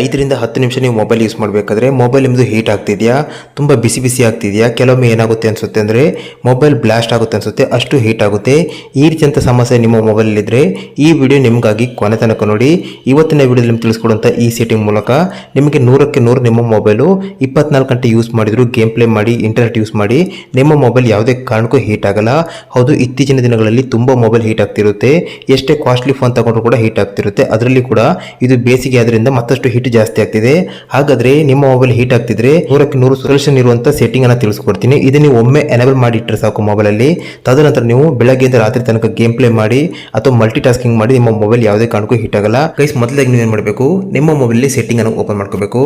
ಐದರಿಂದ ಹತ್ತು ನಿಮಿಷ ನೀವು ಮೊಬೈಲ್ ಯೂಸ್ ಮಾಡಬೇಕಾದ್ರೆ ಮೊಬೈಲ್ ನಿಮ್ಮದು ಹೀಟ್ ಆಗ್ತಿದೆಯಾ? ತುಂಬ ಬಿಸಿ ಬಿಸಿ ಆಗ್ತಿದೆಯಾ? ಕೆಲವೊಮ್ಮೆ ಏನಾಗುತ್ತೆ ಅನಿಸುತ್ತೆ ಅಂದರೆ ಮೊಬೈಲ್ ಬ್ಲಾಸ್ಟ್ ಆಗುತ್ತೆ ಅನಿಸುತ್ತೆ, ಅಷ್ಟು ಹೀಟ್ ಆಗುತ್ತೆ. ಈ ರೀತಿಯಂಥ ಸಮಸ್ಯೆ ನಿಮ್ಮ ಮೊಬೈಲಲ್ಲಿದ್ದರೆ ಈ ವಿಡಿಯೋ ನಿಮಗಾಗಿ ಕೊನೆ ತನಕ ನೋಡಿ. ಇವತ್ತಿನ ವಿಡಿಯೋದಲ್ಲಿ ನಿಮ್ಗೆ ತಿಳಿಸ್ಕೊಡುವಂಥ ಈ ಸೆಟ್ಟಿಂಗ್ ಮೂಲಕ ನಿಮಗೆ ನೂರಕ್ಕೆ ನೂರು ನಿಮ್ಮ ಮೊಬೈಲು ಇಪ್ಪತ್ನಾಲ್ಕು ಗಂಟೆ ಯೂಸ್ ಮಾಡಿದ್ರು ಗೇಮ್ ಪ್ಲೇ ಮಾಡಿ ಇಂಟರ್ನೆಟ್ ಯೂಸ್ ಮಾಡಿ, ನಿಮ್ಮ ಮೊಬೈಲ್ ಯಾವುದೇ ಕಾರಣಕ್ಕೂ ಹೀಟ್ ಆಗಲ್ಲ. ಹೌದು, ಇತ್ತೀಚಿನ ದಿನಗಳಲ್ಲಿ ತುಂಬ ಮೊಬೈಲ್ ಹೀಟ್ ಆಗ್ತಿರುತ್ತೆ. ಎಷ್ಟೇ ಕಾಸ್ಟ್ಲಿ ಫೋನ್ ತಗೊಂಡ್ರು ಕೂಡ ಹೀಟ್ ಆಗ್ತಿರುತ್ತೆ. ಅದರಲ್ಲಿ ಕೂಡ ಇದು ಬೇಸಿಗೆ ಆದ್ದರಿಂದ ಮತ್ತಷ್ಟು ಜಾಸ್ತಿ ಆಗ್ತಿದೆ. ಹಾಗಾದ್ರೆ ನಿಮ್ಮ ಮೊಬೈಲ್ ಹೀಟ್ ಆಗ್ತಿದ್ರೆ ನೂರಕ್ಕೆ ನೂರು ಸೊಲ್ಯೂಷನ್ ಇರುವಂತ ಸೆಟ್ಟಿಂಗ್ ಅನ್ನ ತಿಳಿಸ್ಕೊಡ್ತೀನಿ. ಇದು ನೀವು ಒಮ್ಮೆ ಎನೇಬಲ್ ಮಾಡಿ ಇಟ್ಟರೆ ಸಾಕು ಮೊಬೈಲ್ ಅಲ್ಲಿ. ತದನಂತರ ನೀವು ಬೆಳಗ್ಗೆಯಿಂದ ರಾತ್ರಿ ತನಕ ಗೇಮ್ ಪ್ಲೇ ಮಾಡಿ ಅಥವಾ ಮಲ್ಟಿ ಟಾಸ್ಕಿಂಗ್ ಮಾಡಿ ನಿಮ್ಮ ಮೊಬೈಲ್ ಯಾವುದೇ ಕಾರಣಕ್ಕೂ ಹೀಟ್ ಆಗಲ್ಲ. ಕೈಸ್ ಮೊದಲಾಗಿ ನೀವು ಏನು ಮಾಡಬೇಕು? ನಿಮ್ಮ ಮೊಬೈಲ್ ಸೆಟ್ಟಿಂಗ್ ಅನ್ನು ಓಪನ್ ಮಾಡ್ಕೋಬೇಕು.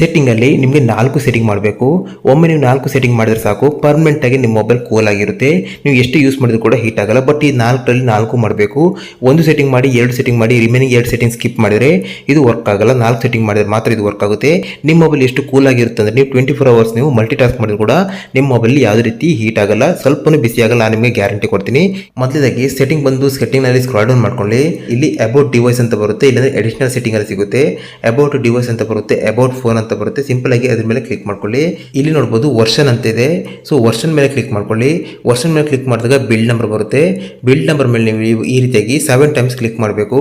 ಸೆಟ್ಟಿಂಗ್ ಅಲ್ಲಿ ನಿಮಗೆ ನಾಲ್ಕು ಸೆಟ್ಟಿಂಗ್ ಮಾಡಬೇಕು. ಒಮ್ಮೆ ನೀವು ನಾಲ್ಕು ಸೆಟ್ಟಿಂಗ್ ಮಾಡಿದ್ರೆ ಸಾಕು. ಪರ್ಮನೆಂಟ್ ಆಗಿ ನಿಮ್ಮ ಮೊಬೈಲ್ ಕೂಲ್ ಆಗಿರುತ್ತೆ. ನೀವು ಎಷ್ಟು ಯೂಸ್ ಮಾಡಿದ್ರು ಕೂಡ ಹೀಟ್ ಆಗಲ್ಲ. ಬಟ್ ಈ ನಾಲ್ಕರಲ್ಲಿ ನಾಲ್ಕು ಮಾಡಬೇಕು. ಒಂದು ಸೆಟ್ಟಿಂಗ್ ಮಾಡಿ, ಎರಡು ಸೆಟ್ಟಿಂಗ್ ಮಾಡಿ ರಿಮೈನಿಂಗ್ ಎರಡು ಸೆಟ್ಟಿಂಗ್ ಸ್ಕಿಪ್ ಮಾಡಿದ್ರೆ ಇದು ವರ್ಕ್ ಆಗಲ್ಲ. ನಾಲ್ಕು ಸೆಟ್ಟಿಂಗ್ ಮಾಡಿದ್ರೆ ಮಾತ್ರ ಇದು ವರ್ಕ್ ಆಗುತ್ತೆ. ನಿಮ್ಮ ಮೊಬೈಲ್ ಎಷ್ಟು ಕೂಲ್ ಆಗಿರುತ್ತೆ ಅಂದ್ರೆ ನೀವು ಟ್ವೆಂಟಿ ಫೋರ್ ಅವರ್ಸ್ ನೀವು ಮಲ್ಟಿ ಟಾಸ್ಕ್ ಮಾಡಿದ್ರು ಕೂಡ ನಿಮ್ಮ ಮೊಬೈಲ್ ಯಾವುದೇ ರೀತಿ ಹೀಟ್ ಆಗಲ್ಲ, ಸ್ವಲ್ಪನೂ ಬಿಸಿ ಆಗಲ್ಲ, ನಾನು ನಿಮಗೆ ಗ್ಯಾರಂಟಿ ಕೊಡ್ತೀನಿ. ಮೊದಲಾಗಿ ಸೆಟ್ಟಿಂಗ್ ಬಂದು ಸೆಟ್ಟಿಂಗ್ನಲ್ಲಿ ಸ್ಕ್ರಾಲ್ ಡೌನ್ ಮಾಡ್ಕೊಳ್ಳಿ. ಇಲ್ಲಿ ಅಬೌಟ್ ಡಿವೈಸ್ ಅಂತ ಬರುತ್ತೆ, ಇಲ್ಲಾಂದ್ರೆ ಅಡಿಷನಲ್ ಸೆಟ್ಟಿಂಗ್ ಅಲ್ಲಿ ಸಿಗುತ್ತೆ. ಅಬೌಟ್ ಡಿವೈಸ್ ಅಂತ ಬರುತ್ತೆ ಅಬೌಟ್ ಫೋನ್ ಅಂತ ಬರುತ್ತೆ ಸಿಂಪಲ್ ಆಗಿ ಅದ್ರ ಮೇಲೆ ಕ್ಲಿಕ್ ಮಾಡ್ಕೊಳ್ಳಿ. ಇಲ್ಲಿ ನೋಡ್ಬೋದು ವರ್ಷನ್ ಅಂತ ಇದೆ. ಸೊ ವರ್ಷನ್ ಮೇಲೆ ಕ್ಲಿಕ್ ಮಾಡ್ಕೊಳ್ಳಿ. ವರ್ಷನ್ ಮೇಲೆ ಕ್ಲಿಕ್ ಮಾಡಿದಾಗ ಬಿಲ್ಡ್ ನಂಬರ್ ಬರುತ್ತೆ. ಬಿಲ್ಡ್ ನಂಬರ್ ಮೇಲೆ ನೀವು ಈ ರೀತಿಯಾಗಿ ಸೆವೆನ್ ಟೈಮ್ಸ್ ಕ್ಲಿಕ್ ಮಾಡಬೇಕು.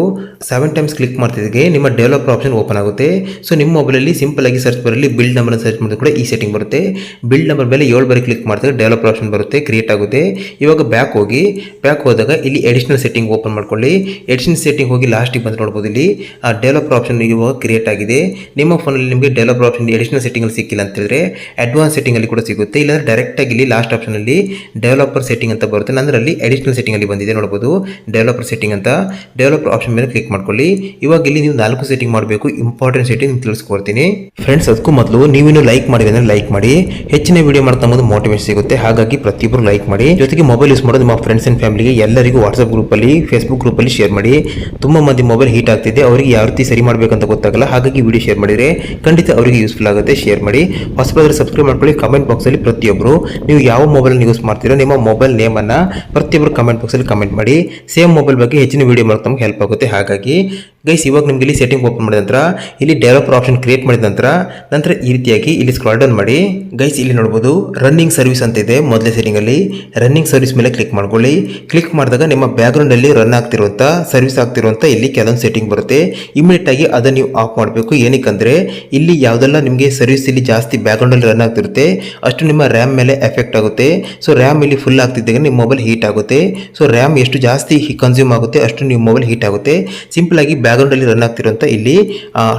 ಸೆವೆನ್ ಟೈಮ್ಸ್ ಕ್ಲಿಕ್ ಮಾಡ್ತಿದ್ದಾಗೆ ನಿಮ್ಮ ಡೆವಲಪರ್ ಆಪ್ಷನ್ ಓಪನ್ ಆಗುತ್ತೆ. ಸೊ ನಿಮ್ಮ ಮೊಬೈಲಲ್ಲಿ ಸಿಂಪಲ್ ಆಗಿ ಸರ್ಚ್ ಬರಲಿ ಬಿಲ್ಡ್ ನಂಬರ್ ಸರ್ಚ್ ಮಾಡಿದ್ರೆ ಕೂಡ ಈ ಸೆಟ್ಟಿಂಗ್ ಬರುತ್ತೆ. ಬಿಲ್ಡ್ ನಂಬರ್ ಮೇಲೆ ಏಳು ಬಾರಿ ಕ್ಲಿಕ್ ಮಾಡಿದ್ರೆ ಡೆವಲಪ್ ಆಪ್ಷನ್ ಬರುತ್ತೆ ಕ್ರಿಯೇಟ್ ಆಗುತ್ತೆ. ಇವಾಗ ಬ್ಯಾಕ್ ಹೋಗಿ ಬ್ಯಾಕ್ ಹೋದಾಗ ಇಲ್ಲಿ ಎಡಿಷನಲ್ ಸೆಟ್ಟಿಂಗ್ ಓಪನ್ ಮಾಡ್ಕೊಳ್ಳಿ. ಎಡಿಷನಲ್ ಸೆಟ್ಟಿಂಗ್ ಹೋಗಿ ಲಾಸ್ಟಿಗೆ ಬಂದು ನೋಡ್ಬೋದು ಇಲ್ಲಿ. ಆ ಡೆವಲಪರ್ ಆಪ್ಷನ್ ಇವಾಗ ಕ್ರಿಯೇಟ್ ಆಗಿದೆ. ನಿಮ್ಮ ಫೋನಲ್ಲಿ ನಿಮಗೆ ಡೆವಲಪರ್ ಆಪ್ಷನ್ ಎಡಿಷನಲ್ ಸೆಟ್ಟಿಂಗ್ ಅಲ್ಲಿ ಸಿಕ್ಕಿಲ್ಲ ಅಂತ ಹೇಳಿದ್ರೆ ಅಡ್ವಾನ್ಸ್ ಸೆಟ್ಟಿಂಗ್ ಅಲ್ಲಿ ಕೂಡ ಸಿಗುತ್ತೆ. ಇಲ್ಲಾಂದ್ರೆ ಡೈರೆಕ್ಟ್ ಆಗಿ ಇಲ್ಲಿ ಲಾಸ್ಟ್ ಆಪ್ಷನ್ ಅಲ್ಲಿ ಡೆವಲಪರ್ ಸೆಟ್ಟಿಂಗ್ ಅಂತ ಬರುತ್ತೆ. ನಂದರಲ್ಲಿ ಅಡಿಷನಲ್ ಸೆಟ್ಟಿಂಗ್ ಅಲ್ಲಿ ಬಂದಿದೆ ನೋಡಬಹುದು ಡೆವಲಪರ್ ಸೆಟ್ಟಿಂಗ್ ಅಂತ. ಡೆವಲಪರ್ ಆಪ್ಷನ್ ಮೇಲೆ ಕ್ಲಿಕ್ ಮಾಡ್ಕೊಳ್ಳಿ. ಇವಾಗ ಇಲ್ಲಿ ನೀವು ನಾಲ್ಕು ಸೆಟ್ಟಿಂಗ್ ಮಾಡಬೇಕು. ಇಂಪಾರ್ಟೆಂಟ್ ಸೆಟ್ಟಿಂಗ್ ತಿಳಿಸ್ಕೊಡ್ತೀನಿ. ಫ್ರೆಂಡ್ಸ್ ಅದಕ್ಕೂ ಮೊದಲು ನೀವಿನ್ನೂ ಲೈಕ್ ಮಾಡಿದ್ರೆ ಅಂದ್ರೆ ಲೈಕ್ ಮಾಡಿ. ಹೆಚ್ಚಿನ ವಿಡಿಯೋ ಮಾಡ್ತಾ ಬಂದು ಮೋಟಿವೇಶನ್ ಸಿಗುತ್ತೆ. ಹಾಗಾಗಿ ಪ್ರತಿಯೊಬ್ಬರು ಲೈಕ್ ಮಾಡಿ. ಜೊತೆಗೆ ಮೊಬೈಲ್ ಯೂಸ್ ಮಾಡೋದು ನಿಮ್ಮ ಫ್ರೆಂಡ್ಸ್ ಅಂಡ್ ಫ್ಯಾಮಿಲಿಗೆ ಎಲ್ಲರಿಗೂ ವಾಟ್ಸ್ಆಪ್ ಗ್ರೂಪಲ್ಲಿ ಫೇಸ್ಬುಕ್ ಗ್ರೂಪಲ್ಲಿ ಶೇರ್ ಮಾಡಿ. ತುಂಬ ಮಂದಿ ಮೊಬೈಲ್ ಹೀಟ್ ಆಗ್ತಿದೆ. ಅವರಿಗೆ ಯಾವ ರೀತಿ ಸರಿ ಮಾಡಬೇಕಂತ ಗೊತ್ತಾಗಲ್ಲ. ಹಾಗಾಗಿ ವಿಡಿಯೋ ಶೇರ್ ಮಾಡಿದ್ರೆ ಖಂಡಿತ ಅವರಿಗೆ ಯೂಸ್ಫುಲ್ ಆಗುತ್ತೆ. ಶೇರ್ ಮಾಡಿ. ಹೊಸಬಾದ್ರೆ ಸಬ್ಸ್ಕ್ರೈಬ್ ಮಾಡ್ಕೊಳ್ಳಿ. ಕಮೆಂಟ್ ಬಾಕ್ಸಲ್ಲಿ ಪ್ರತಿಯೊಬ್ಬರು ನೀವು ಯಾವ ಮೊಬೈಲ್ ಯೂಸ್ ಮಾಡ್ತೀರೋ ನಿಮ್ಮ ಮೊಬೈಲ್ ನೇಮನ್ನು ಪ್ರತಿಯೊಬ್ಬರು ಕಮೆಂಟ್ ಬಾಕ್ಸಲ್ಲಿ ಕಮೆಂಟ್ ಮಾಡಿ. ಸೇಮ್ ಮೊಬೈಲ್ ಬಗ್ಗೆ ಹೆಚ್ಚಿನ ವಿಡಿಯೋ ಮಾಡೋಕೆ ನಮ್ಗೆ ಹೆಲ್ಪ್ ಆಗುತ್ತೆ. ಹಾಗಾಗಿ ಗೈಸ್ ಇವಾಗ ನಿಮ್ಗೆ ಇಲ್ಲಿ ಸೆಟ್ಟಿಂಗ್ ಓಪನ್ ಮಾಡಿದ ನಂತರ, ಇಲ್ಲಿ ಡೆವಲಪರ್ ಆಪ್ಷನ್ ಕ್ರಿಯೇಟ್ ಮಾಡಿದ ನಂತರ ನಂತರ ಈ ರೀತಿಯಾಗಿ ಇಲ್ಲಿ ಸ್ಕ್ರಾಲ್ ಡೌನ್ ಮಾಡಿ. ಗೈಸ್ ಇಲ್ಲಿ ನೋಡಬಹುದು ರನ್ನಿಂಗ್ ಸರ್ವಿಸ್ ಅಂತ ಇದೆ ಮೊದಲೇ ಸೆಟ್ಟಿಂಗ್ ಅಲ್ಲಿ. ರನ್ನಿಂಗ್ ಸರ್ವಿಸ್ ಮೇಲೆ ಕ್ಲಿಕ್ ಮಾಡ್ಕೊಳ್ಳಿ. ಕ್ಲಿಕ್ ಮಾಡಿದಾಗ ನಿಮ್ಮ ಬ್ಯಾಕ್ಗ್ರೌಂಡ್ ಅಲ್ಲಿ ರನ್ ಆಗ್ತಿರುವಂತ ಸರ್ವಿಸ್ ಆಗ್ತಿರುವಂತ ಇಲ್ಲಿ ಕೆಲವೊಂದು ಸೆಟ್ಟಿಂಗ್ ಬರುತ್ತೆ. ಇಮಿಡಿಯೇಟ್ ಆಗಿ ಅದನ್ನ ನೀವು ಆಫ್ ಮಾಡಬೇಕು. ಏನಕ್ಕೆ ಇಲ್ಲಿ ಯಾವುದೆಲ್ಲ ನಿಮಗೆ ಸರ್ವಿಸ್ ಇಲ್ಲಿ ಜಾಸ್ತಿ ಬ್ಯಾಕ್ಗ್ರೌಂಡ್ ಅಲ್ಲಿ ರನ್ ಆಗ್ತಿರುತ್ತೆ, ಅಷ್ಟು ನಿಮ್ಮ ರ್ಯಾಮ್ ಮೇಲೆ ಎಫೆಕ್ಟ್ ಆಗುತ್ತೆ. ಸೊ ರ್ಯಾಮ್ ಇಲ್ಲಿ ಫುಲ್ ಆಗ್ತಿದ್ದಾಗ ನಿಮ್ಮ ಮೊಬೈಲ್ ಹೀಟ್ ಆಗುತ್ತೆ. ಸೊ ರ್ಯಾಮ್ ಎಷ್ಟು ಜಾಸ್ತಿ ಕನ್ಸ್ಯೂಮ್ ಆಗುತ್ತೆ, ಅಷ್ಟು ನಿಮ್ಮ ಮೊಬೈಲ್ ಹೀಟ್ ಆಗುತ್ತೆ. ಸಿಂಪಲ್ ಆಗಿ ಬ್ಯಾಕ್ಗ್ರೌಂಡ್ ಅಲ್ಲಿ ರನ್ ಆಗ್ತಿರುವಂತ ಇಲ್ಲಿ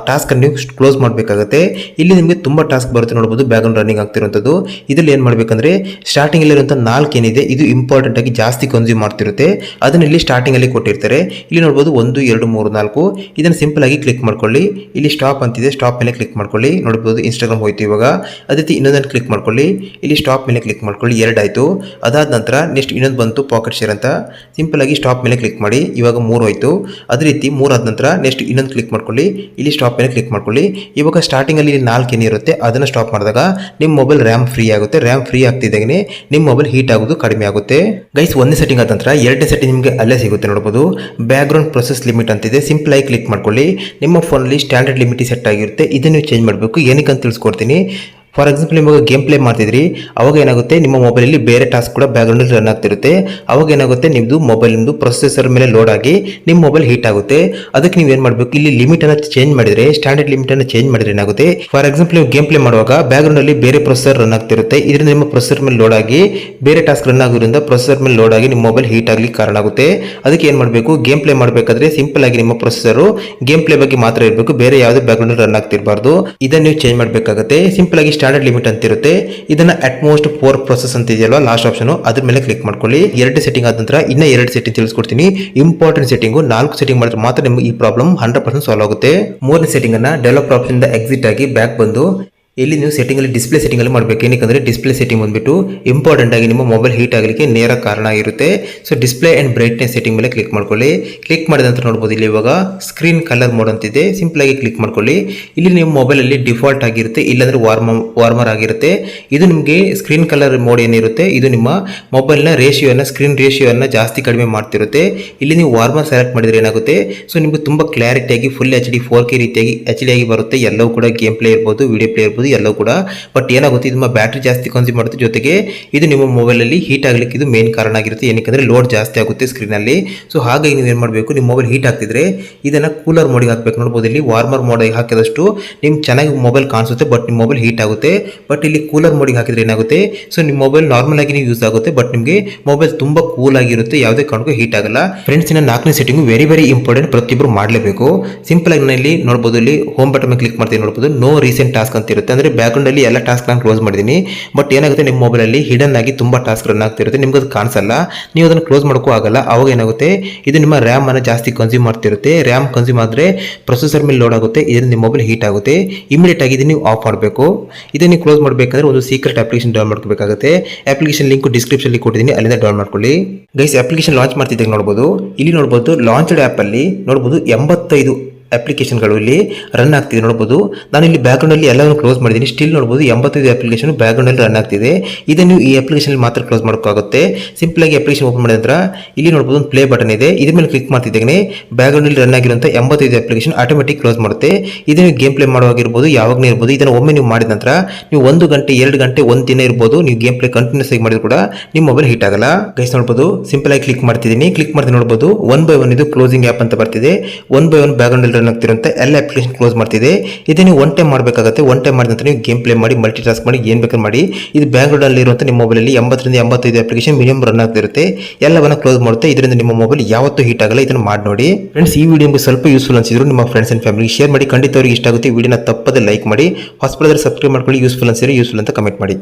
ಟಾಸ್ಕ್ ಅನ್ನು ನೀವು ಕ್ಲೋಸ್ ಮಾಡಬೇಕಾಗುತ್ತೆ. ಇಲ್ಲಿ ನಿಮಗೆ ತುಂಬಾ ಟಾಸ್ಕ್ ಬರುತ್ತೆ ನೋಡಬಹುದು ಬ್ಯಾಕ್ಗ್ರೌಂಡ್ ರನ್ನಿಂಗ್ ಆಗ್ತಿರುವಂತದ್ದು. ಇದ್ರಲ್ಲಿ ಏನ್ ಮಾಡ್ಬೇಕಂದ್ರೆ ಸ್ಟಾರ್ಟಿಂಗ್ ಅಲ್ಲಿರುವಂತ ನಾಲ್ಕು ಏನಿದೆ, ಇದು ಇಂಪಾರ್ಟೆಂಟ್ ಆಗಿ ಜಾಸ್ತಿ ಕನ್ಸ್ಯೂಮ್ ಮಾಡ್ತಿರುತ್ತೆ. ಅದನ್ನ ಇಲ್ಲಿ ಸ್ಟಾರ್ಟಿಂಗ್ ಅಲ್ಲಿ ಕೊಟ್ಟಿರ್ತಾರೆ. ಇಲ್ಲಿ ನೋಡಬಹುದು ಒಂದು, ಎರಡು, ಮೂರು, ನಾಲ್ಕು. ಇದನ್ನ ಸಿಂಪಲ್ ಆಗಿ ಕ್ಲಿಕ್ ಮಾಡ್ಕೊಳ್ಳಿ. ಇಲ್ಲಿ ಸ್ಟಾಪ್ ಅಂತಿದೆ ಸ್ಟಾಪ್ ಮೇಲೆ ಕ್ಲಿಕ್ ಮಾಡ್ಕೊಳ್ಳಿ. ನೋಡಬಹುದು ಇನ್ಸ್ಟಾಗ್ರಾಮ್ ಹೋಯ್ತು ಇವಾಗ. ಅದೇ ರೀತಿ ಇನ್ನೊಂದನ್ನು ಕ್ಲಿಕ್ ಮಾಡ್ಕೊಳ್ಳಿ. ಇಲ್ಲಿ ಸ್ಟಾಪ್ ಮೇಲೆ ಕ್ಲಿಕ್ ಮಾಡ್ಕೊಳ್ಳಿ, ಎರಡಾಯ್ತು. ಅದಾದ ನಂತರ ನೆಕ್ಸ್ಟ್ ಇನ್ನೊಂದು ಬಂತು ಪಾಕೆಟ್ ಶೇರ್ ಅಂತ. ಸಿಂಪಲ್ ಆಗಿ ಸ್ಟಾಪ್ ಮೇಲೆ ಕ್ಲಿಕ್ ಮಾಡಿ. ಇವಾಗ ಮೂರು ಹೋಯ್ತು. ಅದೇ ರೀತಿ ಮೂರಾದ ನಂತರ ನೆಕ್ಸ್ಟ್ ಇನ್ನೊಂದು ಕ್ಲಿಕ್ ಮಾಡ್ಕೊಳ್ಳಿ. ಇಲ್ಲಿ ಸ್ಟಾಪ್ ಮೇಲೆ ಕ್ಲಿಕ್ ಮಾಡ್ಕೊಳ್ಳಿ. ಇವಾಗ ಸ್ಟಾರ್ಟಿಂಗ್ ಅಲ್ಲಿ ನಾಲ್ಕು ಏನಿರುತ್ತೆ ಅದನ್ನು ಸ್ಟಾಪ್ ಮಾಡಿದಾಗ ನಿಮ್ಮ ಮೊಬೈಲ್ ರ್ಯಾಮ್ ಫ್ರೀ ಆಗುತ್ತೆ. ರ್ಯಾಮ್ ಫ್ರೀ ಆಗ್ತಿದ್ದಾಗೆ ನಿಮ್ಮ ಮೊಬೈಲ್ ಹೀಟ್ ಆಗೋದು ಕಡಿಮೆ ಆಗುತ್ತೆ. ಗೈಸ್ ಒಂದೇ ಸೆಟ್ಟಿಂಗ್ ಆದ ನಂತರ ಎರಡನೇ ಸೆಟ್ಟಿಂಗ್ ನಿಮಗೆ ಅಲ್ಲೇ ಸಿಗುತ್ತೆ ನೋಡಬಹುದು ಬ್ಯಾಕ್ಗ್ರೌಂಡ್ ಪ್ರೊಸೆಸ್ ಲಿಮಿಟ್ ಅಂತಿದೆ. ಸಿಂಪಲ್ ಆಗಿ ಕ್ಲಿಕ್ ಮಾಡ್ಕೊಳ್ಳಿ. ನಿಮ್ಮ ಫೋನಲ್ಲಿ ಸ್ಟ್ಯಾಂಡರ್ಡ್ ಲಿಮಿಟ್ ಸೆಟ್ ಆಗಿರುತ್ತೆ. ಇದನ್ನು ಚೇಂಜ್ ಮಾಡಬೇಕು. ಏನಕ್ಕೆ ಅಂತ ತಿಳಿಸ್ಕೊಡ್ತೀನಿ. ಫಾರ್ ಎಕ್ಸಾಂಪಲ್ ನಿಮಗೆ ಗೇಮ್ ಪ್ಲೇ ಮಾಡ್ತಿದ್ರಿ, ಅವಾಗ ಏನಾಗುತ್ತೆ, ನಿಮ್ಮ ಮೊಬೈಲಲ್ಲಿ ಬೇರೆ ಟಾಸ್ಕ್ ಕೂಡ ಬ್ಯಾಕ್ಗ್ರೌಂಡಲ್ಲಿ ರನ್ ಆಗ್ತಿರುತ್ತೆ. ಅವಾಗ ಏನಾಗುತ್ತೆ ನಿಮ್ಮದು ಮೊಬೈಲ್ ನಿಮ್ಮದು ಪ್ರೊಸೆಸರ್ ಮೇಲೆ ಲೋಡ್ ಆಗಿ ನಿಮ್ಮ ಮೊಬೈಲ್ ಹೀಟ್ ಆಗುತ್ತೆ. ಅದಕ್ಕೆ ನೀವು ಏನು ಮಾಡಬೇಕು, ಇಲ್ಲಿ ಲಿಮಿಟ್ ಅನ್ನು ಚೇಂಜ್ ಮಾಡಿದ್ರೆ ಸ್ಟ್ಯಾಂಡರ್ಡ್ ಲಿಮಿಟ್ ಅನ್ನು ಚೇಂಜ್ ಮಾಡಿದ್ರೆ ಏನಾಗುತ್ತೆ ಫಾರ್ ಎಕ್ಸಾಂಪಲ್ ನೀವು ಗೇಮ್ ಪ್ಲೇ ಮಾಡುವಾಗ ಬ್ಯಾಕ್ಗ್ರೌಂಡ್ ಅಲ್ಲಿ ಬೇರೆ ಪ್ರೊಸೆಸರ್ ರನ್ ಆಗ್ತಿರುತ್ತೆ. ಇದರಿಂದ ನಿಮ್ಮ ಪ್ರೊಸೆಸರ್ ಮೇಲೆ ಲೋಡ್ ಆಗಿ ಬೇರೆ ಟಾಸ್ಕ್ ರನ್ ಆಗೋದ್ರಿಂದ ಪ್ರೊಸೆಸರ್ ಮೇಲೆ ಲೋಡ್ ಆಗಿ ನಿಮ್ಮ ಮೊಬೈಲ್ ಹೀಟ್ ಆಗಲಿಕ್ಕೆ ಕಾರಣ ಆಗುತ್ತೆ. ಅದಕ್ಕೆ ಏನು ಮಾಡಬೇಕು ಗೇಮ್ ಪ್ಲೇ ಮಾಡಬೇಕಾದ್ರೆ ಸಿಂಪಲ್ ಆಗಿ ನಿಮ್ಮ ಪ್ರೊಸೆಸರ್ ಗೇಮ್ ಪ್ಲೇ ಬಗ್ಗೆ ಮಾತ್ರ ಇರಬೇಕು, ಬೇರೆ ಯಾವುದೇ ಬ್ಯಾಕ್ಗ್ರೌಂಡ್ ರನ್ ಆಗ್ತಿರಬಾರ್ದು. ಇದನ್ನು ನೀವು ಚೇಂಜ್ ಮಾಡಬೇಕಾಗುತ್ತೆ. ಸಿಂಪಲ್ ಆಗಿ ಸ್ಟ್ಯಾಂಡರ್ಡ್ ಲಿಮಿಟ್ ಅಂತ ಇರುತ್ತೆ ಇದನ್ನ ಅಟ್ಮೋಸ್ಟ್ ಫೋರ್ ಪ್ರೊಸೆಸ್ ಅಂತ ಇದೆಯಲ್ಲ ಲಾಸ್ಟ್ ಆಪ್ಷನ್ ಅದ್ರ ಮೇಲೆ ಕ್ಲಿಕ್ ಮಾಡ್ಕೊಳ್ಳಿ. ಎರಡು ಸೆಟ್ಟಿಂಗ್ ಆದ ನಂತರ ಇನ್ನ ಎರಡು ಸೆಟ್ಟಿಂಗ್ ತಿಳಿಸ್ಕೊಡ್ತೀನಿ. ಇಂಪಾರ್ಟೆಂಟ್ ಸೆಟ್ಟಿಂಗ್ ನಾಲ್ಕು ಸೆಟ್ಟಿಂಗ್ ಮಾಡಿದ್ರೆ ಮಾತ್ರ ನಿಮ್ಗೆ ಈ ಪ್ರಾಬ್ಲಮ್ ಹಂಡ್ರೆಡ್ ಪರ್ಸೆಂಟ್ ಸಾಲ್ವ್ ಆಗುತ್ತೆ. ಮೂರನೇ ಸೆಟ್ಟಿಂಗ್ ಅನ್ನ ಡೆವಲಪ್ ಆಪ್ಷನ್ ಎಕ್ಸಿಟ್ ಆಗಿ ಬ್ಯಾಕ್ ಬಂದು ಇಲ್ಲಿ ನೀವು ಸೆಟ್ಟಿಂಗಲ್ಲಿ ಡಿಸ್ಪ್ಲೇ ಸೆಟ್ಟಿಂಗಲ್ಲಿ ಮಾಡಬೇಕು. ಏನಕ್ಕೆ ಡಿಸ್ಪ್ಲೇ ಸೆಟ್ಟಿಂಗ್ ಬಂದ್ಬಿಟ್ಟು ಇಂಪಾರ್ಟೆಂಟ್ ಆಗಿ ನಿಮ್ಮ ಮೊಬೈಲ್ ಹೀಟ್ ಆಗಲಿಕ್ಕೆ ನೇರ ಕಾರಣ ಆಗಿರುತ್ತೆ so display and brightness setting ಮೇಲೆ ಕ್ಲಿಕ್ ಮಾಡ್ಕೊಳ್ಳಿ. ಕ್ಲಿಕ್ ಮಾಡಿದ ನಂತರ ನೋಡ್ಬೋದು ಇಲ್ಲಿ ಇವಾಗ ಸ್ಕ್ರೀನ್ ಕಲರ್ ಮೋಡ್ ಅಂತಿದೆ ಸಿಂಪಲ್ ಆಗಿ ಕ್ಲಿಕ್ ಮಾಡ್ಕೊಳ್ಳಿ. ಇಲ್ಲಿ ನಿಮ್ಮ ಮೊಬೈಲಲ್ಲಿ ಡಿಫಾಲ್ಟ್ ಆಗಿರುತ್ತೆ, ಇಲ್ಲಾಂದ್ರೆ ವಾರ್ಮ ವಾರ್ಮರ್ ಆಗಿರುತ್ತೆ. ಇದು ನಿಮಗೆ ಸ್ಕ್ರೀನ್ ಕಲರ್ ಮೋಡ್ ಏನಿರುತ್ತೆ, ಇದು ನಿಮ್ಮ ಮೊಬೈಲ್ನ ರೇಷಿಯೋನ ಸ್ಕ್ರೀನ್ ರೇಷಿಯೋನ ಜಾಸ್ತಿ ಕಡಿಮೆ ಮಾಡ್ತಿರುತ್ತೆ. ಇಲ್ಲಿ ನೀವು ವಾರ್ಮರ್ ಸೆಲೆಕ್ಟ್ ಮಾಡಿದ್ರೆ ಏನಾಗುತ್ತೆ? ಸೊ ನಿಮಗೆ ತುಂಬ ಕ್ಲಾರಿಟಿಯಾಗಿ full H D four K ರೀತಿಯಾಗಿ ಎಚ್ ಆಗಿ ಬರುತ್ತೆ. ಎಲ್ಲವೂ ಕೂಡ ಗೇಮ್ ಪ್ಲೇ ಇರ್ಬೋದು ವಿಡಿಯೋ ಪ್ಲೇ ಇರ್ಬೋದು. ಎಲ್ಲವೂ ಕೂಡ. ಬಟ್ ಏನಾಗುತ್ತೆ, ಇದು ನಿಮ್ಮ ಬ್ಯಾಟ್ರಿ ಜಾಸ್ತಿ ಕನ್ಸ್ಯೂಮ್ ಮಾಡುತ್ತೆ. ಜೊತೆಗೆ ಇದು ನಿಮ್ಮ ಮೊಬೈಲಲ್ಲಿ ಹೀಟ್ ಆಗಲಿಕ್ಕೆ ಇದು ಮೇನ್ ಕಾರಣ ಆಗಿರುತ್ತೆ. ಏನಕ್ಕೆ ಲೋಡ್ ಜಾಸ್ತಿ ಆಗುತ್ತೆ ಸ್ಕ್ರೀನಲ್ಲಿ ಸೊ ಹಾಗಾಗಿ ನೀವು ಏನು ಮಾಡಬೇಕು, ನಿಮ್ಮ ಮೊಬೈಲ್ ಹೀಟ್ ಆಗ್ತಿದ್ರೆ ಇದನ್ನು ಕೂಲರ್ ಮೋಡಿಗೆ ಹಾಕಬೇಕು. ನೋಡ್ಬೋದು, ಇಲ್ಲಿ ವಾರ್ಮರ್ ಮೋಡಿಗೆ ಹಾಕಿದಷ್ಟು ನಿಮ್ಗೆ ಚೆನ್ನಾಗಿ ಮೊಬೈಲ್ ಕಾಣಿಸುತ್ತೆ ಬಟ್ ನಿಮ್ಮ ಮೊಬೈಲ್ ಹೀಟ್ ಆಗುತ್ತೆ. ಬಟ್ ಇಲ್ಲಿ ಕೂಲರ್ ಮೋಡಿಗೆ ಹಾಕಿದ್ರೆ ಏನಾಗುತ್ತೆ ಸೊ ನಿಮ್ಮ ಮೊಬೈಲ್ ನಾರ್ಮಲ್ ಆಗಿ ಯೂಸ್ ಆಗುತ್ತೆ ಬಟ್ ನಿಮಗೆ ಮೊಬೈಲ್ ತುಂಬಾ ಕೂಲ್ ಆಗಿರುತ್ತೆ. ಯಾವುದೇ ಕಾರಣಕ್ಕೂ ಹೀಟ್ ಆಗಲ್ಲ. ಫ್ರೆಂಡ್ಸ್ ಇನ್ನ ನಾಲ್ಕನೇ ಸೆಟ್ಟಿಂಗ್ ವೆರಿ ವೆರಿ ಇಂಪಾರ್ಟೆಂಟ್ ಪ್ರತಿಯೊಬ್ಬರು ಮಾಡಲೇಬೇಕು. ಸಿಂಪಲ್ ಆಗಿ ಇಲ್ಲಿ ನೋಡ್ಬೋದು, ಇಲ್ಲಿ ಹೋಮ್ ಬಟನ್ ಕ್ಲಿಕ್ ಮಾಡ್ತೀನಿ. ನೋಡ್ಬೋದು ನೋ ರೀಸೆಂಟ್ ಟಾಸ್ಕ್ ಅಂತ ಇರುತ್ತೆ ಅಂದ್ರೆ ಬ್ಯಾಕ್ಗ್ರೌಂಡ್ ಅಲ್ಲಿ ಎಲ್ಲ ಟಾಸ್ಕ್ ನಾನು ಕ್ಲೋಸ್ ಮಾಡಿದ್ದೀನಿ ಬಟ್ ಏನಾಗುತ್ತೆ ನಿಮ್ಮ ಮೊಬೈಲಲ್ಲಿ ಹಿಡನ್ ಆಗಿ ತುಂಬ ಟಾಸ್ಕ್ ರನ್ ಆಗ್ತಿರುತ್ತೆ ನಿಮ್ಗೆ ಅದು ಕಾಣಿಸಲ್ಲ. ನೀವು ಅದನ್ನು ಕ್ಲೋಸ್ ಮಾಡೋಕ್ಕೂ ಆಗಲ್ಲ. ಅವಾಗ ಏನಾಗುತ್ತೆ? ಇದು ನಿಮ್ಮ ರ್ಯಾಮ್ ಅನ್ನು ಜಾಸ್ತಿ ಕನ್ಸ್ಯೂಮ್ ಮಾಡ್ತಿರುತ್ತೆ ರ್ಯಾಮ್ ಕನ್ಸ್ಯೂಮ್ ಆದರೆ ಪ್ರೊಸೆಸರ್ ಮೇಲೆ ಲೋಡ್ ಆಗುತ್ತೆ. ಇದರಿಂದ ನಿಮ್ಮ ಮೊಬೈಲ್ ಹೀಟ್ ಆಗುತ್ತೆ. ಇಮಿಡಿಯೇಟ್ ಆಗಿ ನೀವು ಆಫ್ ಮಾಡಬೇಕು. ಇದನ್ನು ನೀವು ಕ್ಲೋಸ್ ಮಾಡಬೇಕಂದ್ರೆ ಒಂದು ಸೀಕ್ರೆಟ್ ಅಪ್ಲಿಕೇಶನ್ ಡೌನ್ ಮಾಡ್ಕೋಬೇಕಾಗುತ್ತೆ. ಅಪ್ಲಿಕೇಶನ್ ಲಿಂಕ್ ಡಿಸ್ಕ್ರಿಪ್ಷನ್ ಕೊಟ್ಟಿದ್ದೀನಿ. ಅಲ್ಲಿಂದ ಡೌನ್ ಮಾಡ್ಕೊಳ್ಳಿ. ಗೈಸ್ ಅಪ್ಲಿಕೇಶನ್ ಲಾಂಚ್ ಮಾಡ್ತಿದ್ದಾಗ ನೋಡ್ಬೋದು. ಇಲ್ಲಿ ನೋಡ್ಬೋದು ಲಾಂಚ್ಡ್ ಆ್ಯಪಲ್ಲಿ ನೋಡ್ಬೋದು ಎಂಬತ್ತೈದು ಅಪ್ಲಿಕೇಶನ್ಗಳು ಇಲ್ಲಿ ರನ್ ಆಗ್ತಿದೆ ನೋಡ್ಬೋದು. ನಾನು ಇಲ್ಲಿ ಬ್ಯಾಕ್ಗ್ರೌಂಡಲ್ಲಿ ಎಲ್ಲವನ್ನು ಕ್ಲೋಸ್ ಮಾಡಿದ್ದೀನಿ. ಸ್ಟಿಲ್ ನೋಡ್ಬೋದು, ಎಂಬತ್ತೈದು ಅಪ್ಲಿಕೇಶನ್ ಬ್ಯಾಕ್ಗ್ರೌಂಡಲ್ಲಿ ರನ್ ಆಗ್ತಿದೆ. ಇದನ್ನು ಈ ಅಪ್ಲಿಕೇಶನ್ ಮಾತ್ರ ಕ್ಲೋಸ್ ಮಾಡೋಕ್ಕಾಗುತ್ತೆ. ಸಿಂಪಲ್ ಆಗಿ ಅಪ್ಲಿಕೇಶನ್ ಓಪನ್ ಮಾಡಿದ ನಂತರ ಇಲ್ಲಿ ನೋಡ್ಬೋದು ಒಂದು ಪ್ಲೇ ಬಟನ್ ಇದೆ. ಇದ್ರ ಮೇಲೆ ಕ್ಲಿಕ್ ಮಾಡ್ತಿದ್ದಾಗೆ ಬ್ಯಾಕ್ಗ್ರೌಂಡಲ್ಲಿ ರನ್ ಆಗಿರುವಂಥ ಎಂಬತ್ತೈದು ಅಪ್ಲಿಕೇಶನ್ ಆಟೋಮೆಟಿಕ್ ಕ್ಲೋಸ್ ಮಾಡುತ್ತೆ. ಇದನ್ನು ಗೇಮ್ ಪ್ಲೇ ಮಾಡುವಾಗಿರ್ಬೋದು, ಯಾವಾಗಲೇ ಇರ್ಬೋದು. ಇದನ್ನು ಒಮ್ಮೆ ನೀವು ಮಾಡಿದ ನಂತರ ನೀವು ಒಂದು ಗಂಟೆ, ಎರಡು ಗಂಟೆ, ಒಂದು ದಿನ ಇರ್ಬೋದು. ನೀವು ಗೇಮ್ ಪ್ಲೇ ಕಂಟಿನ್ಯೂಸ್ ಆಗಿ ಮಾಡಿದ್ರು ಕೂಡ ನಿಮ್ಮ ಮೊಬೈಲ್ ಹೀಟ್ ಆಗಲ್ಲ. ಗೈಸ್ ನೋಡ್ಬೋದು ಸಿಂಪಲ್ ಆಗಿ ಕ್ಲಿಕ್ ಮಾಡ್ತಿದ್ದೀನಿ. ಕ್ಲಿಕ್ ಮಾಡ್ತೀನಿ ನೋಡ್ಬೋದು ಒನ್ ಬೈ ಒನ್ ಇದು ಕ್ಲೋಸಿಂಗ್ ಆ್ಯಪ್ ಅಂತ ಬರ್ತಿದೆ. ಒನ್ ಬೈ ಒನ್ ಬ್ಯಾಕ್ಗ್ರೌಂಡಲ್ಲಿ ರನ್ ಆಗ್ತಿರುತ್ತೆ ಎಲ್ಲ ಅಪ್ಲಿಕೇಶನ್ ಕ್ಲೋಸ್ ಮಾಡ್ತಿದೆ. ಇದೇ ನೀವು ಒನ್ ಟೈಮ್ ಮಾಡಬೇಕಾಗುತ್ತೆ. ಒನ್ ಟೈಮ್ ಮಾಡಿದಂತ ನೀವು ಗೇಮ್ ಪ್ಲೇ ಮಾಡಿ ಮಲ್ಟಿ ಟಾಸ್ಕ್ ಮಾಡಿ, ಏನು ಬೇಕಾದ್ರೆ ಮಾಡಿ. ಇದು ಬ್ಯಾಕ್ಗ್ರೌಂಡಲ್ಲಿ ಇರುವಂಥ ನಿಮ್ಮ ಮೊಬೈಲಲ್ಲಿ ಎಂಬತ್ತರಿಂದ ಎಂಬತ್ತೈದು ಅಪ್ಲಿಕೇಶನ್ ಮಿನಿಮಮ್ ರನ್ ಆಗ್ತಿರುತ್ತೆ. ಎಲ್ಲವನ್ನ ಕ್ಲೋಸ್ ಮಾಡುತ್ತೆ. ಇದರಿಂದ ನಿಮ್ಮ ಮೊಬೈಲ್ ಯಾವತ್ತೂ ಹೀಟ್ ಆಗಲ್ಲ. ಇದನ್ನು ಮಾಡಿ ನೋಡಿ. ಫ್ರೆಂಡ್ಸ್ ಈ ವಿಡಿಯೋ ನಿಮಗೆ ಸ್ವಲ್ಪ ಯೂಸ್ಫುಲ್ ಅನ್ಸಿದ್ರು. ನಿಮ್ಮ ಫ್ರೆಂಡ್ಸ್ ಅಂಡ್ ಫ್ಯಾಮಿಲಿ ಶೇರ್ ಮಾಡಿ. ಖಂಡಿತ ಅವ್ರಿಗೆ ಇಷ್ಟ ಆಗುತ್ತೆ. ವಿಡಿಯೋನ ತಪ್ಪದೆ ಲೈಕ್ ಮಾಡಿ. ಹಾಸ್ಪಿಟಲ್ ಸಬ್ಸ್ಕ್ರೈಬ್ ಮಾಡ್ಕೊಳ್ಳಿ. ಯೂಸ್ಫುಲ್ ಅನ್ಸಿದ್ರೆ ಯೂಸ್ಫುಲ್ ಅಂತ ಕಮೆಂಟ್ ಮಾಡಿ.